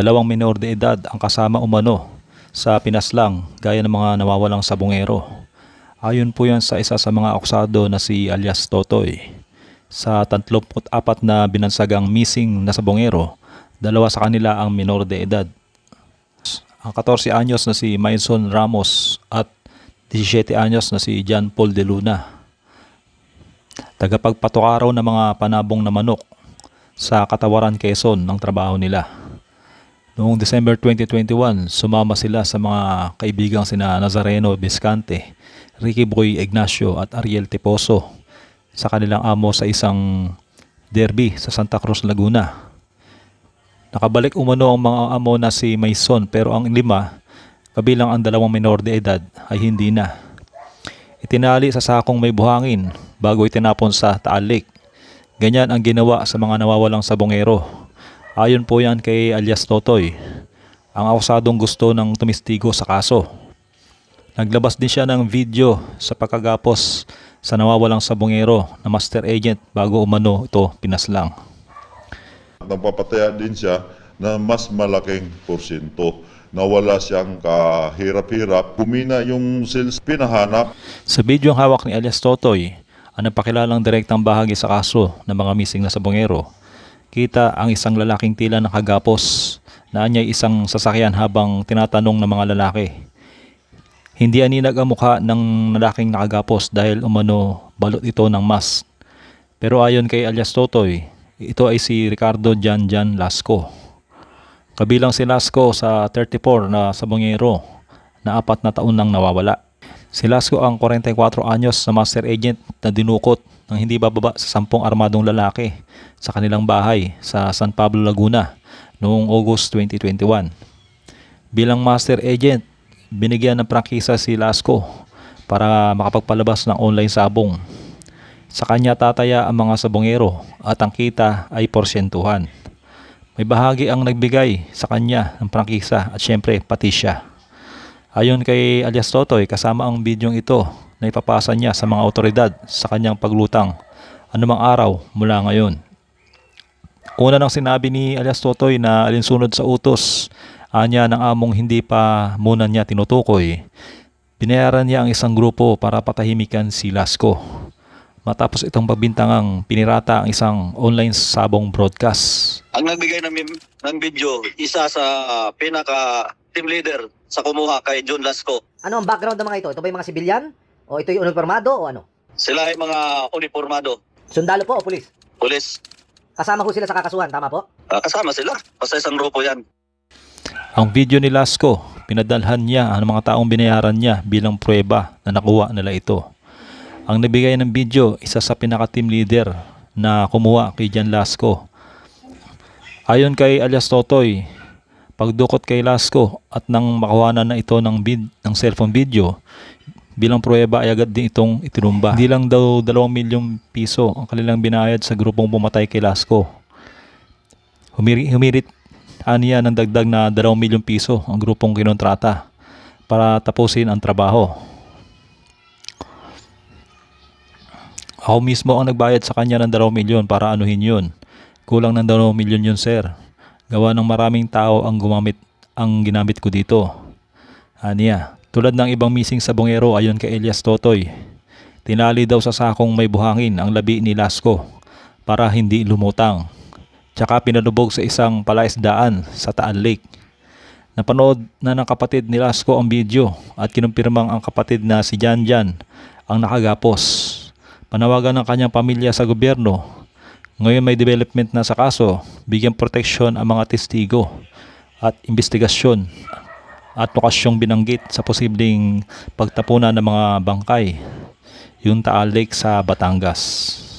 Dalawang minor de edad ang kasama umano sa pinaslang gaya ng mga nawawalang sabungero. Ayon po yan sa isa sa mga akusado na si alias Totoy. Sa 34 na binansagang missing na sabongero, dalawa sa kanila ang minor de edad. Ang 14 anyos na si Mason Ramos at 17 anyos na si John Paul de Luna. Tagapagpatuka ng mga panabong na manok sa Katawaran, Quezon ng trabaho nila. Noong December 2021, sumama sila sa mga kaibigang sina Nazareno Biscante, Ricky Boy Ignacio at Ariel Teposo sa kanilang amo sa isang derby sa Santa Cruz, Laguna. Nakabalik umano ang mga amo na si Mason pero ang lima, kabilang ang dalawang minor de edad, ay hindi na. Itinali sa sakong may buhangin bago itinapon sa Taal Lake. Ganyan ang ginawa sa mga nawawalang sabongero. Ayon po yan kay alias Totoy, ang akusadong gusto ng tumistigo sa kaso. Naglabas din siya ng video sa pagkagapos sa nawawalang sabongero na master agent bago umano ito pinaslang. Nagpapataya din siya na mas malaking porsyento na wala siyang kahirap-hirap. Kumina yung sales pinahanap Sa video ang hawak ni alias Totoy, ang napakilalang direktang bahagi sa kaso ng mga missing na sabongero, kita ang isang lalaking tila nakagapos na anyay isang sasakyan habang tinatanong ng mga lalaki. Hindi aninag ang mukha ng lalaking nakagapos dahil umano balot ito ng mask. Pero ayon kay alias Totoy, ito ay si Ricardo Jan Jan Lasco. Kabilang si Lasco sa 34 na sabongero na apat na taon nang nawawala. Si Lasco ang 44 anyos na master agent na dinukot ng hindi bababa sa sampung armadong lalaki sa kanilang bahay sa San Pablo, Laguna noong August 2021. Bilang master agent, binigyan ng prangkisa si Lasco para makapagpalabas ng online sabong. Sa kanya tataya ang mga sabongero at ang kita ay porsyentuhan. May bahagi ang nagbigay sa kanya ng prangkisa at syempre pati siya. Ayon kay alias Totoy, kasama ang bidyong ito na ipapasa niya sa mga otoridad sa kanyang paglutang anumang araw mula ngayon. Una nang sinabi ni alias Totoy na alinsunod sa utos anya ng among hindi pa muna niya tinutukoy, binayaran niya ang isang grupo para patahimikan si Lasco. Matapos itong pagbintangang pinirata ang isang online sabong broadcast. Ang nagbigay ng, ng video, isa sa pinaka team leader sa kumuha kay John Lasco. Ano ang background ng mga ito? Ito ba yung mga sibilyan? O ito yung uniformado o ano? Sila ay mga uniformado, Sundalo po o pulis? pulis. Kasama ho sila sa kakasuhan, tama po? Ah, kasama sila. Basta isang grupo yan. Ang video ni Lasco, pinadalhan niya ang mga taong binayaran niya bilang prueba na nakuha nila ito. Ang nabigay ng video, isa sa pinaka-team leader na kumuha kay Jan Lasco. Ayon kay alias Totoy, pagdukot kay Lasco at nang makawanan na ito ng, vid- ng cellphone video, bilang prueba ay agad din itong itinumba. Hindi lang daw 2 milyong piso ang kanilang binayad sa grupong pumatay kay Lasco. Humiri, humirit aniya ng dagdag na 2 milyong piso ang grupong kinontrata para tapusin ang trabaho. Ako mismo ang nagbayad sa kanya ng 2 milyon para anuhin yun. Kulang ng 2 milyon yun sir. Gawa ng maraming tao ang gumamit ang ginamit ko dito. Aniya, tulad ng ibang missing sabongero ayon kay Elias Totoy. Tinali daw sa sakong may buhangin ang labi ni Lasco para hindi lumutang. Tsaka pinalubog sa isang palaisdaan sa Taal Lake. Napanood na ng kapatid ni Lasco ang video at kinumpirmang ang kapatid na si Jan Jan ang nakagapos. Panawagan ng kanyang pamilya sa gobyerno. Ngayon may development na sa kaso, bigyan proteksyon ang mga testigo at investigasyon at lokasyong binanggit sa posibleng pagtapunan ng mga bangkay yung Taal Lake sa Batangas.